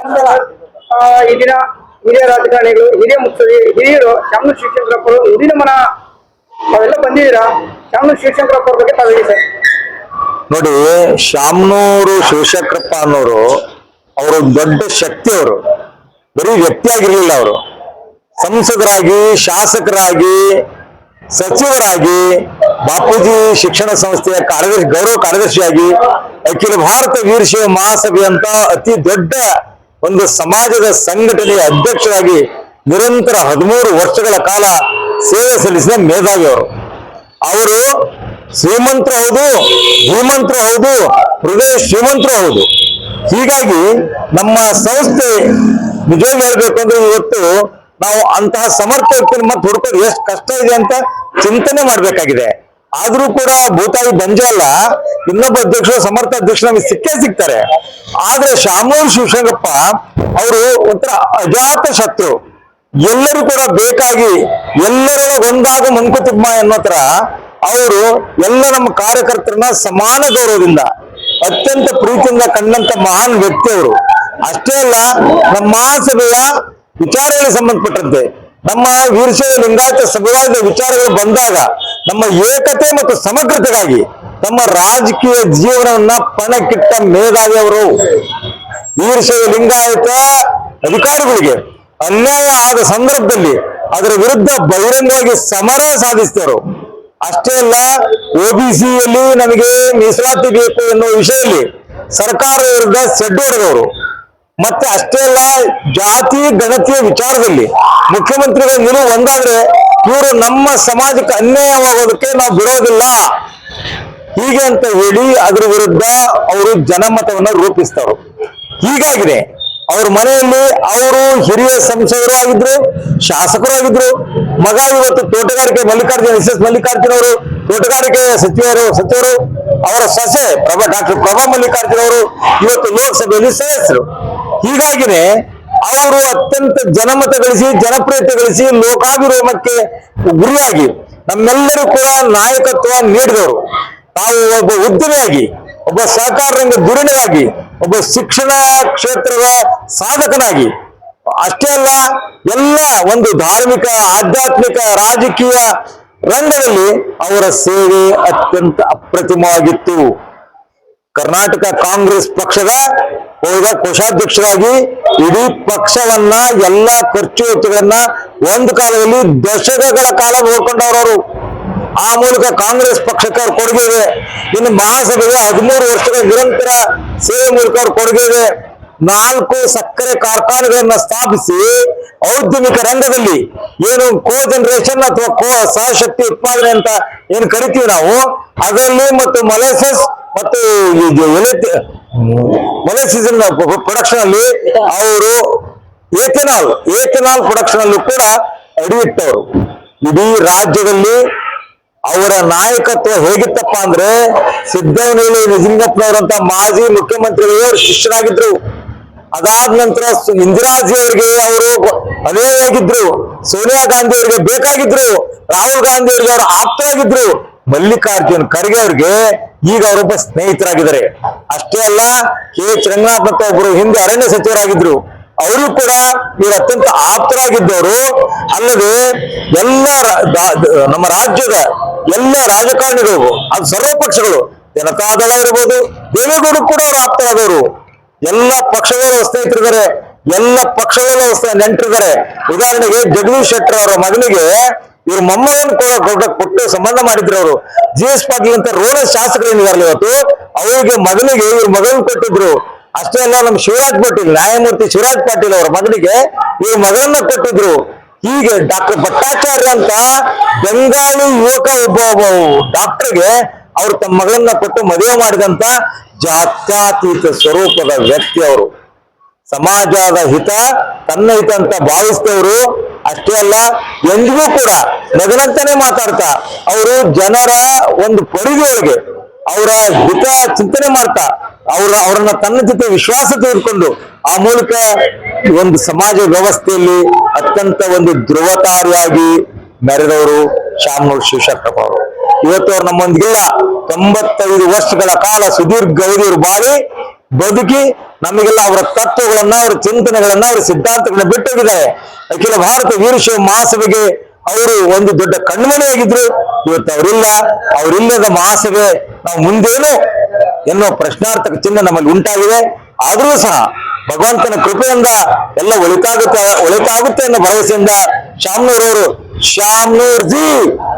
ಆ, ಈ ದಿನ ಹಿರಿಯ ರಾಜಕಾರಣಿಗಳು ಹಿರಿಯ ಮುತ್ಸದಿ ಹಿರಿಯರು ಶಾಮನೂರು ಶಿವಶಂಕರಪ್ಪರು ನುಡಿನ ಮನ. ತಾವೆಲ್ಲ ಬಂದಿದ್ದೀರಾ? ಶಾಮನೂರು ಶಿವಶಂಕರಪ್ಪ ಬಗ್ಗೆ ತಾವು ಸರ್. ನೋಡಿ ಶಾಮನೂರು ಶಿವಶಂಕರಪ್ಪ ಅನ್ನೋರು ಅವರು ದೊಡ್ಡ ಶಕ್ತಿ ಅವರು. ಬರೀ ವ್ಯಕ್ತಿಯಾಗಿರ್ಲಿಲ್ಲ ಅವರು. ಸಂಸದರಾಗಿ ಶಾಸಕರಾಗಿ ಸಚಿವರಾಗಿ ಬಾಪೂಜಿ ಶಿಕ್ಷಣ ಸಂಸ್ಥೆಯ ಕಾರ್ಯದರ್ಶಿ ಗೌರವ ಕಾರ್ಯದರ್ಶಿಯಾಗಿ ಅಖಿಲ ಭಾರತ ವೀರಶೈವ ಮಹಾಸಭೆ ಅಂತ ಅತಿ ದೊಡ್ಡ ಒಂದು ಸಮಾಜದ ಸಂಘಟನೆಯ ಅಧ್ಯಕ್ಷರಾಗಿ ನಿರಂತರ ಹದಿಮೂರು ವರ್ಷಗಳ ಕಾಲ ಸೇವೆ ಸಲ್ಲಿಸಿದ ಮೇಧಾವಿ ಅವರು. ಅವರು ಶ್ರೀಮಂತರು ಹೌದು, ಧೀಮಂತರು ಹೌದು, ಹೃದಯ ಶ್ರೀಮಂತರು ಹೌದು. ಹೀಗಾಗಿ ನಮ್ಮ ಸಂಸ್ಥೆ ನಿಜವೇ ಹೇಳ್ಬೇಕು ಅಂದ್ರೆ ಇವತ್ತು ನಾವು ಅಂತಹ ಸಮರ್ಥ ವ್ಯಕ್ತಿ ಮತ್ತೆ ಹುಡುಕೋದು ಎಷ್ಟು ಕಷ್ಟ ಇದೆ ಅಂತ ಚಿಂತನೆ ಮಾಡ್ಬೇಕಾಗಿದೆ. ಆದ್ರೂ ಕೂಡ ಭೂತಾಯಿ ಬಂಜಲ್ಲ ಇನ್ನೊಬ್ಬ ಅಧ್ಯಕ್ಷರು, ಸಮರ್ಥ ಅಧ್ಯಕ್ಷ ನಮಗೆ ಸಿಕ್ಕೇ ಸಿಗ್ತಾರೆ. ಆದ್ರೆ ಶಾಮೂರ್ ಶಿವಶಂಕರಪ್ಪ ಅವರು ಒಂಥರ ಅಜಾತ ಶತ್ರು. ಎಲ್ಲರೂ ಕೂಡ ಬೇಕಾಗಿ ಎಲ್ಲರೊಳಗೊಂದಾಗ ಮಂಕುತಿಮ್ಮ ಅನ್ನೋ ತರ ಅವರು ಎಲ್ಲ ನಮ್ಮ ಕಾರ್ಯಕರ್ತರನ್ನ ಸಮಾನ ಗೌರವದಿಂದ, ಅತ್ಯಂತ ಪ್ರೀತಿಯಿಂದ ಕಂಡಂತ ಮಹಾನ್ ವ್ಯಕ್ತಿ ಅವರು. ಅಷ್ಟೇ ಅಲ್ಲ, ನಮ್ಮ ಮಹಾಸಭೆಯ ವಿಚಾರಗಳಿಗೆ ಸಂಬಂಧಪಟ್ಟಂತೆ ನಮ್ಮ ವೀರಶೈವ ಲಿಂಗಾಯತ ಸಮುದಾಯದ ವಿಚಾರಗಳು ಬಂದಾಗ ನಮ್ಮ ಏಕತೆ ಮತ್ತು ಸಮಗ್ರತೆಗಾಗಿ ತಮ್ಮ ರಾಜಕೀಯ ಜೀವನವನ್ನ ಪಣಕ್ಕಿಟ್ಟ ಮೇಧಾವಿ ಅವರು ವೀರಶೈವ ಲಿಂಗಾಯತ ಅಧಿಕಾರಿಗಳಿಗೆ ಅನ್ಯಾಯ ಆದ ಸಂದರ್ಭದಲ್ಲಿ ಅದರ ವಿರುದ್ಧ ಬಹಿರಂಗವಾಗಿ ಸಮರ ಸಾಧಿಸಿದರು. ಅಷ್ಟೇ ಅಲ್ಲ ಒಬಿಸಿಯಲ್ಲಿ ನಮಗೆ ಮೀಸಲಾತಿ ಬೇಕು ಎನ್ನುವ ವಿಷಯದಲ್ಲಿ ಸರ್ಕಾರ ವಿರುದ್ಧ ಸೆಡ್ಡು ಹೊಡೆದವರು. ಮತ್ತೆ ಅಷ್ಟೇ ಅಲ್ಲ, ಜಾತಿ ಗಣತಿಯ ವಿಚಾರದಲ್ಲಿ ಮುಖ್ಯಮಂತ್ರಿಗಳ ನಿಲುವು ಒಂದಾದ್ರೆ ಇವರು ನಮ್ಮ ಸಮಾಜಕ್ಕೆ ಅನ್ಯಾಯವಾಗೋದಕ್ಕೆ ನಾವು ಬಿಡೋದಿಲ್ಲ. ಹೀಗೆ ಅಂತ ಹೇಳಿ ಅದ್ರ ವಿರುದ್ಧ ಅವರು ಜನಮತವನ್ನ ರೂಪಿಸ್ತಾರೆ ಹೀಗಾಗಿದೆ, ಅವ್ರ ಮನೆಯಲ್ಲಿ ಅವರು ಹಿರಿಯ ಸಂಸದರು ಆಗಿದ್ರು ಶಾಸಕರು ಆಗಿದ್ರು ಮಗ ಇವತ್ತು ತೋಟಗಾರಿಕೆ ಮಲ್ಲಿಕಾರ್ಜುನ, ಎಸ್ ಎಸ್ ಮಲ್ಲಿಕಾರ್ಜುನ ಅವರು ತೋಟಗಾರಿಕೆ ಸಚಿವರು ಸಚಿವರು, ಅವರ ಸೊಸೆ ಪ್ರಭಾ ಡಾಕ್ಟರ್ ಪ್ರಭಾ ಮಲ್ಲಿಕಾರ್ಜುನ ಅವರು ಇವತ್ತು ಲೋಕಸಭೆಯಲ್ಲಿ ಸದಸ್ಯರು. ಹೀಗಾಗಿನೇ ಅವರು ಅತ್ಯಂತ ಜನಮತ ಗಳಿಸಿ, ಜನಪ್ರಿಯತೆ ಗಳಿಸಿ ಲೋಕಾಭಿರೋಮಕ್ಕೆ ಗುರಿಯಾಗಿ ನಮ್ಮೆಲ್ಲರೂ ಕೂಡ ನಾಯಕತ್ವ ನೀಡಿದವರು. ತಾವು ಒಬ್ಬ ಉದ್ಯಮಿಯಾಗಿ, ಒಬ್ಬ ಸಹಕಾರ ರಂಗ ಒಬ್ಬ ಶಿಕ್ಷಣ ಕ್ಷೇತ್ರದ ಸಾಧಕನಾಗಿ, ಅಷ್ಟೇ ಅಲ್ಲ, ಎಲ್ಲ ಒಂದು ಧಾರ್ಮಿಕ, ಆಧ್ಯಾತ್ಮಿಕ, ರಾಜಕೀಯ ರಂಗದಲ್ಲಿ ಅವರ ಸೇವೆ ಅತ್ಯಂತ ಅಪ್ರತಿಮವಾಗಿತ್ತು. ಕರ್ನಾಟಕ ಕಾಂಗ್ರೆಸ್ ಪಕ್ಷದ ಹೋದ ಕೋಶಾಧ್ಯಕ್ಷರಾಗಿ ಇಡೀ ಪಕ್ಷವನ್ನ, ಎಲ್ಲಾ ಖರ್ಚು ವೆಚ್ಚಗಳನ್ನ ಒಂದು ಕಾಲದಲ್ಲಿ ದಶಕಗಳ ಕಾಲ ನೋಡ್ಕೊಂಡವ್ರವರು. ಆ ಮೂಲಕ ಕಾಂಗ್ರೆಸ್ ಪಕ್ಷಕ್ಕೆ ಅವ್ರ ಕೊಡುಗೆ ಇದೆ ಇನ್ನು ಮಹಾಸಭೆಗೆ ಹದಿಮೂರು ವರ್ಷಗಳ ನಿರಂತರ ಸೇವೆ ಮೂಲಕ ಅವ್ರ ಕೊಡುಗೆ ಇದೆ ನಾಲ್ಕು ಸಕ್ಕರೆ ಕಾರ್ಖಾನೆಗಳನ್ನ ಸ್ಥಾಪಿಸಿ ಔದ್ಯಮಿಕ ರಂಗದಲ್ಲಿ ಏನು ಕೋ ಜನರೇಷನ್ ಅಥವಾ ಕೋ ಸಹಶಕ್ತಿ ಉತ್ಪಾದನೆ ಅಂತ ಏನು ಕರಿತೀವಿ ನಾವು, ಅದರಲ್ಲಿ ಮತ್ತು ಮೊಲೆಸಸ್ ಮತ್ತು ಸೀಸನ್ ಪ್ರೊಡಕ್ಷನ್ ಅಲ್ಲಿ ಅವರು ಏಥೆನಾಲ್ ಏಥೆನಾಲ್ ಪ್ರೊಡಕ್ಷನ್ ಅಲ್ಲೂ ಕೂಡ ಅಡಿ ಇಟ್ಟವರು ಇಡೀ ರಾಜ್ಯದಲ್ಲಿ ಅವರ ನಾಯಕತ್ವ ಹೇಗಿತ್ತಪ್ಪ ಅಂದ್ರೆ ಸಿದ್ದವನಹಳ್ಳಿ ನಿಜಲಿಂಗಪ್ಪನವರಂತ ಮಾಜಿ ಮುಖ್ಯಮಂತ್ರಿಗಳು ಅವರು ಶಿಷ್ಯರಾಗಿದ್ರು. ಅದಾದ ನಂತರ ಇಂದಿರಾಜಿ ಅವರಿಗೆ ಅವರು ಅನುಯಾಯಿಯಾಗಿದ್ರು. ಸೋನಿಯಾ ಗಾಂಧಿ ಅವರಿಗೆ ಬೇಕಾಗಿದ್ರು. ರಾಹುಲ್ ಗಾಂಧಿ ಅವರಿಗೆ ಅವರು ಆಪ್ತರಾಗಿದ್ರು. ಮಲ್ಲಿಕಾರ್ಜುನ್ ಖರ್ಗೆ ಅವ್ರಿಗೆ ಈಗ ಅವರೊಬ್ಬ ಸ್ನೇಹಿತರಾಗಿದ್ದಾರೆ. ಅಷ್ಟೇ ಅಲ್ಲ, ಕೆ ಎಚ್ ರಂಗನಾಥ್ ಮತ್ತು ಒಬ್ಬರು ಹಿಂದೆ ಅರಣ್ಯ ಸಚಿವರಾಗಿದ್ರು. ಅವರು ಕೂಡ ಇವರು ಅತ್ಯಂತ ಆಪ್ತರಾಗಿದ್ದವರು. ಅಲ್ಲದೆ ಎಲ್ಲ ನಮ್ಮ ರಾಜ್ಯದ ಎಲ್ಲ ರಾಜಕಾರಣಿಗಳು, ಅದು ಸರ್ವ ಪಕ್ಷಗಳು ಜನತಾದಳ ಇರ್ಬೋದು ದೇವೇಗೌಡರು ಕೂಡ ಅವರು ಆಪ್ತರಾದವರು. ಎಲ್ಲ ಪಕ್ಷಗಳು ಸ್ನೇಹಿತರಿದ್ದಾರೆ ಎಲ್ಲ ಪಕ್ಷಗಳು ನೆಂಟರಿದ್ದಾರೆ ಉದಾಹರಣೆಗೆ ಜಗದೀಶ್ ಶೆಟ್ಟರ್ ಅವರ ಮಗನಿಗೆ ಇವ್ರ ಮೊಮ್ಮಗನ್ ದೊಡ್ಡ ಕೊಟ್ಟು ಸಂಬಂಧ ಮಾಡಿದ್ರು ಅವರು. ಜಿ ಎಸ್ ಪಾಟೀಲ್ ಅಂತ ರೋಡ ಶಾಸಕರು ಏನಿದಾರಲ್ಲ ಇವತ್ತು ಅವರಿಗೆ ಮಗನಿಗೆ ಇವ್ರ ಮಗನ್ ಕೊಟ್ಟಿದ್ರು. ಅಷ್ಟೇ ಅಲ್ಲ, ನಮ್ಮ ಶಿವರಾಜ್ ಪಾಟೀಲ್, ನ್ಯಾಯಮೂರ್ತಿ ಶಿವರಾಜ್ ಪಾಟೀಲ್ ಅವರ ಮಗನಿಗೆ ಇವ್ರ ಮಗನ್ನ ಕೊಟ್ಟಿದ್ರು. ಹೀಗೆ ಡಾಕ್ಟರ್ ಭಟ್ಟಾಚಾರ್ಯ ಅಂತ ಬೆಂಗಾಳಿ ಯುವಕ ಒಬ್ಬ ಒಬ್ಬ ಡಾಕ್ಟರ್ಗೆ ಅವ್ರು ತಮ್ಮ ಮಗಳನ್ನ ಕೊಟ್ಟು ಮದುವೆ ಮಾಡಿದಂತ ಜಾತ್ಯಾತೀತ ಸ್ವರೂಪದ ವ್ಯಕ್ತಿ ಅವರು. ಸಮಾಜದ ಹಿತ, ತನ್ನ ಹಿತ ಅಂತ ಭಾವಿಸಿದವರು ಅಷ್ಟೇ ಅಲ್ಲ, ಎಂದಿಗೂ ಕೂಡ ನಗನಂತಾನೆ ಮಾತಾಡ್ತಾ, ಅವರು ಜನರ ಒಂದು ಪರಿಧಿಯೊಳಗೆ ಅವರ ಹಿತ ಚಿಂತನೆ ಮಾಡ್ತಾ, ಅವರ ಅವರನ್ನ ತನ್ನ ಜೊತೆ ವಿಶ್ವಾಸ ತೆಗೆದುಕೊಂಡು ಆ ಮೂಲಕ ಒಂದು ಸಮಾಜ ವ್ಯವಸ್ಥೆಯಲ್ಲಿ ಅತ್ಯಂತ ಒಂದು ಧ್ರುವತಾರಿಯಾಗಿ ಮೆರೆದವರು ಶಾಮನೂರು ಶಿವಶಂಕರಪ್ಪ ಅವರು. ಇವತ್ತು ಅವ್ರು ನಮ್ಮೊಂದಿಗಿಲ್ಲ ತೊಂಬತ್ತೈದು ವರ್ಷಗಳ ಕಾಲ ಸುದೀರ್ಘ ಅವಧಿಯವರು ಬಾಳಿ ಬದುಕಿ ನಮಗೆಲ್ಲ ಅವರ ತತ್ವಗಳನ್ನ, ಅವರ ಚಿಂತನೆಗಳನ್ನ, ಅವರ ಸಿದ್ಧಾಂತಗಳನ್ನ ಬಿಟ್ಟೋಗಿದ್ದಾರೆ ಅಖಿಲ ಭಾರತ ವೀರಶೈವ ಮಹಾಸಭೆಗೆ ಅವರು ಒಂದು ದೊಡ್ಡ ಕಣ್ಮಣಿಯಾಗಿದ್ರು ಇವತ್ತು ಅವರಿಲ್ಲ. ಅವರಿಲ್ಲದ ಮಹಾಸಭೆ ನಾವು ಮುಂದೇನು ಎನ್ನುವ ಪ್ರಶ್ನಾರ್ಥಕ ಚಿಹ್ನೆ ನಮ್ಮಲ್ಲಿ ಉಂಟಾಗಿದೆ. ಆದರೂ ಸಹ ಭಗವಂತನ ಕೃಪೆಯಿಂದ ಎಲ್ಲ ಒಳಿತಾಗುತ್ತೆ ಒಳಿತಾಗುತ್ತೆ ಅನ್ನೋ ಭರವಸೆಯಿಂದ ಶಾಮ್ನೂರ್ ಅವರು जी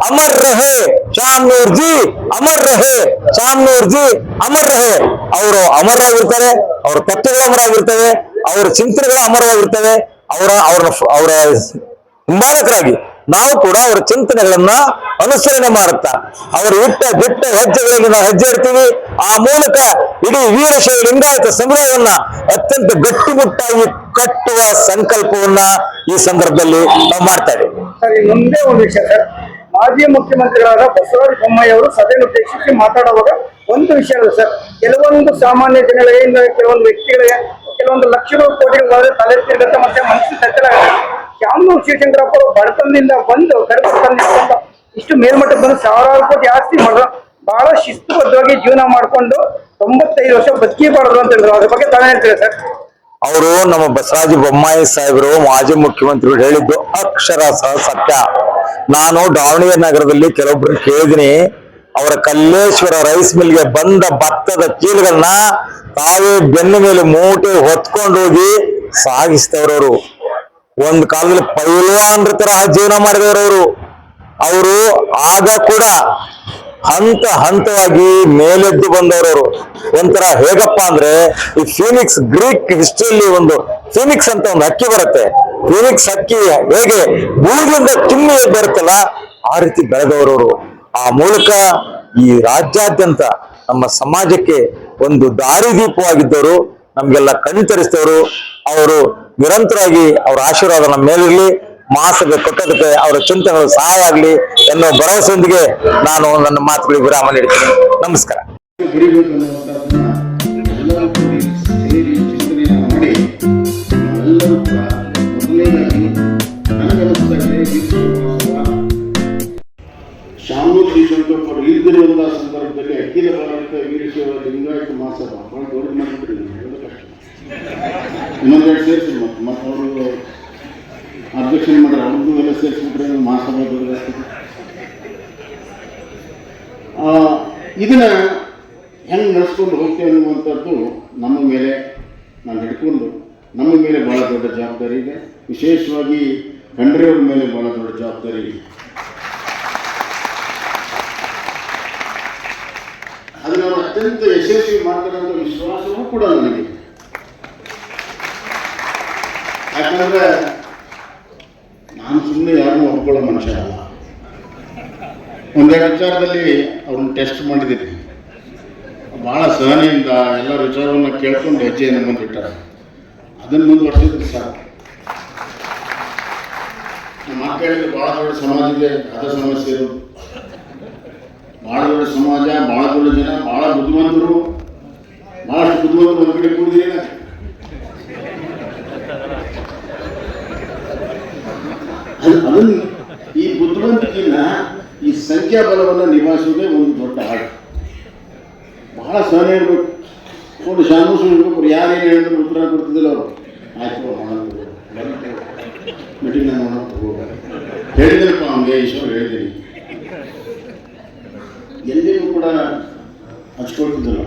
अमर ರಹೆ. ಶಾಮ್ನೂರ್ ಜಿ ಅಮರ್ ರಹೆ. ಶಾಮ್ನೂರ್ ಜಿ ಅಮರ್ ರಹೆ. ಅವರು ಅಮರವಾಗಿರ್ತಾರೆ ಅವರ ತತ್ವಗಳು ಅಮರವಾಗಿರ್ತವೆ ಅವರ ಚಿಂತನೆಗಳು ಅಮರವಾಗಿರ್ತವೆ ಅವರ ಅವರ ಅವರ ಹಿಂಬಾಲಕರಾಗಿ ನಾವು ಕೂಡ ಅವರ ಚಿಂತನೆಗಳನ್ನ ಅನುಸರಣೆ ಮಾಡುತ್ತಾ, ಅವರು ಇಟ್ಟ ಬಿಟ್ಟ ಹೆಜ್ಜೆಗಳಲ್ಲಿ ನಾವು ಹೆಜ್ಜೆ ಇಡ್ತೀವಿ. ಆ ಮೂಲಕ ಇಡೀ ವೀರಶೈವ ಲಿಂಗಾಯತ ಸಮುದಾಯವನ್ನ ಅತ್ಯಂತ ಗಟ್ಟಿಮುಟ್ಟಾಗಿ ಕಟ್ಟುವ ಸಂಕಲ್ಪವನ್ನ ಈ ಸಂದರ್ಭದಲ್ಲಿ ನಾವು ಮಾಡ್ತಾ ಇದ್ದೀವಿ. ಸರ್ ಇನ್ನೊಂದೇ ಒಂದು ವಿಷಯ ಸರ್. ಮಾಜಿ ಮುಖ್ಯಮಂತ್ರಿಗಳಾದ ಬಸವರಾಜ ಬೊಮ್ಮಾಯಿ ಅವರು ಸಭೆಯನ್ನು ಉದ್ದೇಶಿಸಿ ಮಾತಾಡುವಾಗ ಒಂದು ವಿಷಯ ಸರ್. ಕೆಲವೊಂದು ಸಾಮಾನ್ಯ ಜನಗಳಿಗೆ ಕೆಲವೊಂದು ವ್ಯಕ್ತಿಗಳಿಗೆ ಕೆಲವೊಂದು ಲಕ್ಷ ಕೋಟಿಗಳು ತಲೆ ತಿರುಗುತ್ತೆ ಮತ್ತೆ ಮನಸ್ಸು ತಚ್ಚಲಾಗುತ್ತೆ ಶಾಮನೂರು ಶಿವಶಂಕರಪ್ಪ ಅವರು ಬಡತನದಿಂದ ಬಂದು ಕಡತನದಿಂದ ಇಷ್ಟು ಮೇಲ್ಮಟ್ಟಕ್ಕೆ ಬಂದು ಸಾವಿರಾರು ಕೋಟಿ ಆಸ್ತಿ ಮಾಡಿದ್ರು. ಬಹಳ ಶಿಸ್ತುಬದ್ಧವಾಗಿ ಜೀವನ ಮಾಡಿಕೊಂಡು ತೊಂಬತ್ತೈದು ವರ್ಷ ಬದುಕಿಬಾರದು ಅಂತ ಹೇಳಿದ್ರು. ಅದ್ರ ಬಗ್ಗೆ ತಾನೇ ಹೇಳ್ತೀರಾ ಸರ್? ಅವರು ನಮ್ಮ ಬಸವರಾಜ ಬೊಮ್ಮಾಯಿ ಸಾಹೇಬರು, ಮಾಜಿ ಮುಖ್ಯಮಂತ್ರಿಗಳು ಹೇಳಿದ್ದು ಅಕ್ಷರ ಸಹ ಸತ್ಯ. ನಾನು ದಾವಣಗೆರೆ ನಗರದಲ್ಲಿ ಕೆಲವೊಬ್ರು ಕೇಳಿದಿನಿ ಅವರ ಕಲ್ಲೇಶ್ವರ ರೈಸ್ ಮಿಲ್ಗೆ ಬಂದ ಭತ್ತದ ಚೀಲಗಳನ್ನ ತಾವೇ ಬೆನ್ನ ಮೇಲೆ ಮೂಟೆ ಹೊತ್ಕೊಂಡು ಹೋಗಿ ಸಾಗಿಸ್ತವ್ರವರು ಒಂದ್ ಕಾಲದಲ್ಲಿ ಪೈಲ್ವಾನ್ರ ತರಹ ಜೀವನ ಮಾಡಿದವರು ಅವರು ಆಗ ಕೂಡ ಹಂತ ಹಂತವಾಗಿ ಮೇಲೆದ್ದು ಬಂದವರು ಒಂಥರ ಹೇಗಪ್ಪ ಅಂದ್ರೆ ಈ ಫೀನಿಕ್ಸ್ ಗ್ರೀಕ್ ಹಿಸ್ಟ್ರಿಯಲ್ಲಿ ಒಂದು ಫೀನಿಕ್ಸ್ ಅಂತ ಒಂದು ಹಕ್ಕಿ ಬರುತ್ತೆ. ಫೀನಿಕ್ಸ್ ಹಕ್ಕಿ ಹೇಗೆ ಭೂಮಿಯಿಂದ ತುಂಬಿ ಬರುತ್ತಲ್ಲ, ಆ ರೀತಿ ಬೆಳೆದವರು ಆ ಮೂಲಕ ಈ ರಾಜ್ಯಾದ್ಯಂತ ನಮ್ಮ ಸಮಾಜಕ್ಕೆ ಒಂದು ದಾರಿದೀಪವಾಗಿದ್ದವರು ನಮ್ಗೆಲ್ಲ ಕಣ್ಣು ತರಿಸಿದವರು. ಅವರು ನಿರಂತರವಾಗಿ ಅವರ ಆಶೀರ್ವಾದ ನಮ್ಮ ಮೇಲಿರಲಿ ಮಾಸಕ್ಕೆ ಕೊಟ್ಟದಕ್ಕೆ ಅವರ ಚಿಂತನೆಗಳು ಸಹಾಯ ಆಗಲಿ. ಎನ್ನುವ ಭರವಸೆಯೊಂದಿಗೆ ನಾನು ನನ್ನ ಮಾತುಗಳಿಗೆ ವಿರಾಮ ನೀಡ್ತೀನಿ ನಮಸ್ಕಾರ ಸಂದರ್ಭದಲ್ಲಿ ಅಖಿಲ ಭಾರತ ವೀರಶೈವ ಲಿಂಗಾಯತ ಮತ್ತೆ ಅವರು ಅಧ್ಯಕ್ಷರು ಮಾಡ್ರೆ ಅವ್ರದ್ದು ಎಲ್ಲ ಸೇರಿಸ್ಬಿಟ್ರೆ ಮಹಾಸಭಾ ದೊಡ್ಡದಾಗ್ತದೆ ಆ, ಇದನ್ನ ಹೆಂಗೆ ನಡೆಸ್ಕೊಂಡು ಹೋಗ್ತೇವೆ ಅನ್ನುವಂಥದ್ದು ನಮ್ಮ ಮೇಲೆ ನಾನು ಹಿಡ್ಕೊಂಡು, ನಮ್ಮ ಮೇಲೆ ಭಾಳ ದೊಡ್ಡ ಜವಾಬ್ದಾರಿ ಇದೆ. ವಿಶೇಷವಾಗಿ ಖಂಡ್ರೆಯವ್ರ ಮೇಲೆ ಭಾಳ ದೊಡ್ಡ ಜವಾಬ್ದಾರಿ ಇದೆ. ಅದನ್ನು ಅವರು ಅತ್ಯಂತ ಯಶಸ್ವಿ ಮಾಡ್ತಾರಂತ ವಿಶ್ವಾಸವೂ ಕೂಡ ನನಗೆ ಯಾಕಂದ್ರೆ ನಾನು ಸುಮ್ಮನೆ ಯಾರನ್ನೂ ಒಪ್ಕೊಳ್ಳೋ ಮನುಷ್ಯ ಅಲ್ಲ. ಒಂದೆರಡು ವಿಚಾರದಲ್ಲಿ ಅವ್ರನ್ನ ಟೆಸ್ಟ್ ಮಾಡಿದ್ದೀನಿ. ಭಾಳ ಸಹನೆಯಿಂದ ಎಲ್ಲ ವಿಚಾರವನ್ನು ಕೇಳ್ಕೊಂಡು ಹೆಜ್ಜೆಯನ್ನು ಮುಂದಿಟ್ಟಾರೆ. ಅದನ್ನು ಮುಂದುವರೆಸಿದ್ರು ಸರ್ ನಮ್ಮ ಮಕ್ಕಳಿಗೆ ಭಾಳ ದೊಡ್ಡ ಸಮಾಜಕ್ಕೆ ಅದ ಸಮಸ್ಯೆ ಭಾಳ ದೊಡ್ಡ ಸಮಾಜ, ಭಾಳ ದೊಡ್ಡ ಜನ, ಭಾಳ ಬುದ್ಧಿವಂತರು, ಭಾಳಷ್ಟು ಬುದ್ಧಿವಂತರು ಒಂದು ಕಡೆ ಕೂಡಿದೆಯೇ ಅದನ್ನು ಈ ಬುದ್ಧಿವಂತಿಕೆಯನ್ನ ಸಂಖ್ಯಾಬಲವನ್ನು ನಿಭಾಯಿಸೋದೇ ಒಂದು ದೊಡ್ಡ ಹಾಡು. ಬಹಳ ಸಹನೆ ಇರಬೇಕು. ನೋಡಿ, ಶಾಮೂಸು ಇರಬೇಕು ಯಾರೇನು ಹೇಳಿದ್ರು ಉತ್ತರ ಕೊಡ್ತಿದ್ದಿಲ್ಲ ಅವರು. ಆಯ್ತು ಮೀಟಿಂಗ್ ನಾನು ಹೇಳಿದ್ರಪ್ಪ ಅವನಿಗೆ ಈಶ್ವರ್ ಹೇಳಿದ್ದೀನಿ. ಎಲ್ಲಿಯೂ ಕೂಡ ಹಚ್ಕೊಳ್ತಿದ್ದಿಲ್ಲ.